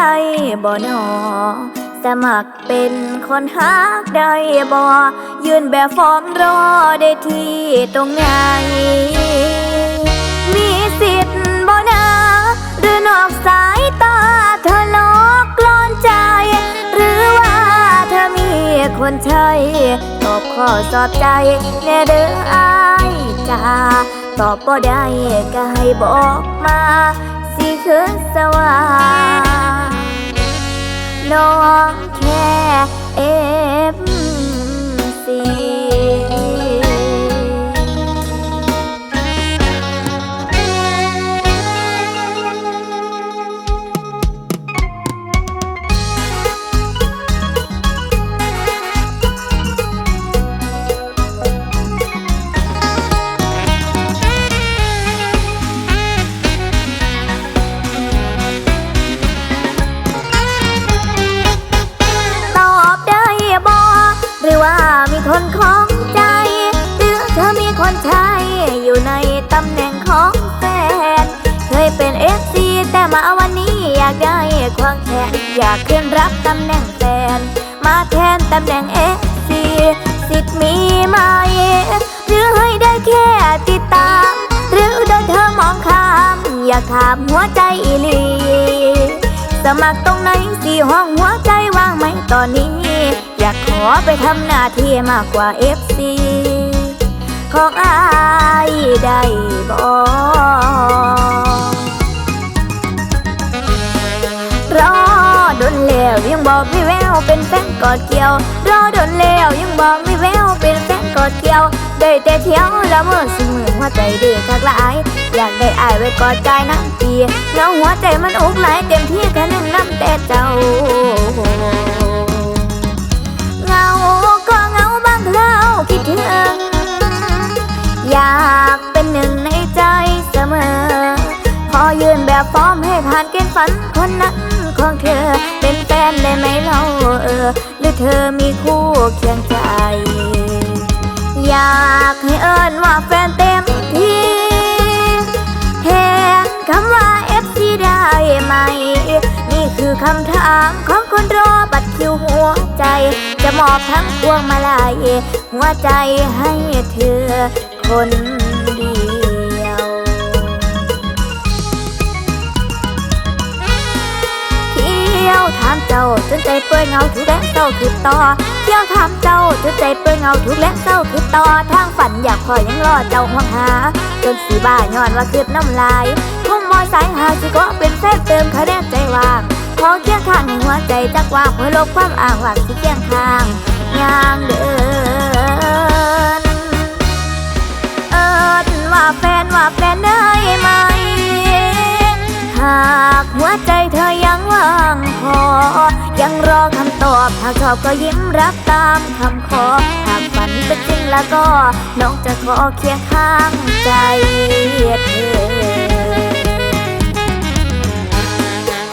ได้บ่นอ สมัครเป็นคนฮักได้บ่ยืนแบบฟอร์มรอได้ที่ตรงไหน มีสิทธิ์บ่นะหรือนอกสายตาเธอหลอกกลอนใจ หรือว่าเธอมีคนใช่ตอบข้อสอบใจ แน่เด้ออายจ้าตอบบ่ได้ก็ให้บอกมา สิคือสว่าง น้อง คนของใจหรือเธอมีคนใช้อยู่ในตำแหน่งของแฟน เคยเป็นเอฟซีแต่มาวันนี้อยากได้ควงแขนอยากขึ้นรับตำแหน่งแฟน มาแทนตำแหน่งเอฟซีสิทธิ์มีไหมหรือให้ได้แค่ติดตาม หรือโดนเธอมองข้าม อยากถามหัวใจอีลีสมัครตรงไหนสี่ห้องหัวใจว่างไหมตอนนี้ อยากขอไปทำหน้าที่มากกว่า FC ของอายได้บอกรอดนแล้วยังบอกไม่แววเป็นแฟนกอดเกี่ยว รอดนแล้วยังบอกไม่แววเป็นแฟนกอดเกี่ยวได้แต่เที่ยวละเมอสมือหัวใจเดือดคักหลายอยากได้อายไว้กอดใจนั่งเปียเงาหัวใจมันอุกหลเต็มที่แค่นึ่งน้ำแต่เจ้า อร์มให้ผ่านเกณฑ์ฝันคนนั้นของเธอ เป็นแฟนได้ไหมเล่าเออ หรือเธอมีคู่เคียงใจ อยากให้เอิ้นว่าแฟนเต็มที่แทนคำว่า FC ได้ไหม นี่คือคำถามของคนรอบัตรคิวหัวใจ จะมอบทั้งพวงมาลัยหัวใจให้เธอคน เปื่อยเงาถูกและเศร้าคือต่อเที่ยวถามเจ้าจนใจเปื่อยเงาถูกและเศร้าคือต่อทางฝันอยากคอยยังรอเจ้าห่วงหาจนสีบ้าย้อนว่าคืบน้ำลายคงมอยสายหาสิก็เป็นแฟนเติมคะแนนใจว่างขอเคียงข้างในหัวใจจักว่างเพื่อลบความอ้างหวังที่เคียงข้างยางเดิน อคำตอบหากชอบก็ยิ้มรับตามคำขอ หากฝันเป็นจริงแล้วก็ น้องจะขอเคียงข้างใจเธอ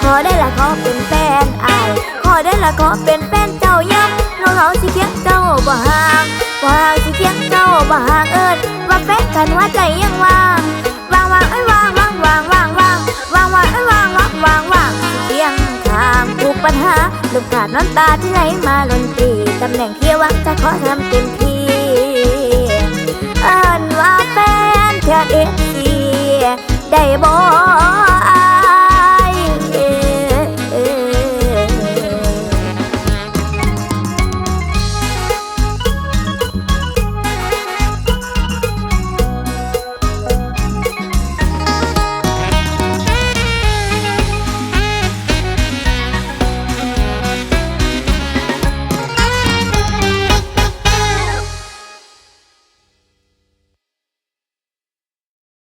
ขอได้ละขอเป็นแฟนอายขอได้ละขอเป็นแฟนเจ้าย้ำน้องเขาสิเคียงเจ้าบ่ห่างบ่ห่างสิเคียงเจ้าบ่ห่างเอิญว่าแฟนกันหัวใจยังว่าง ลูกขาดน้ำตาที่ไหลมาล้นปีตำแหน่งเคียวังจะขอทำเต็มที่เอิญว่าแฟนเธอเอฟซีได้บอก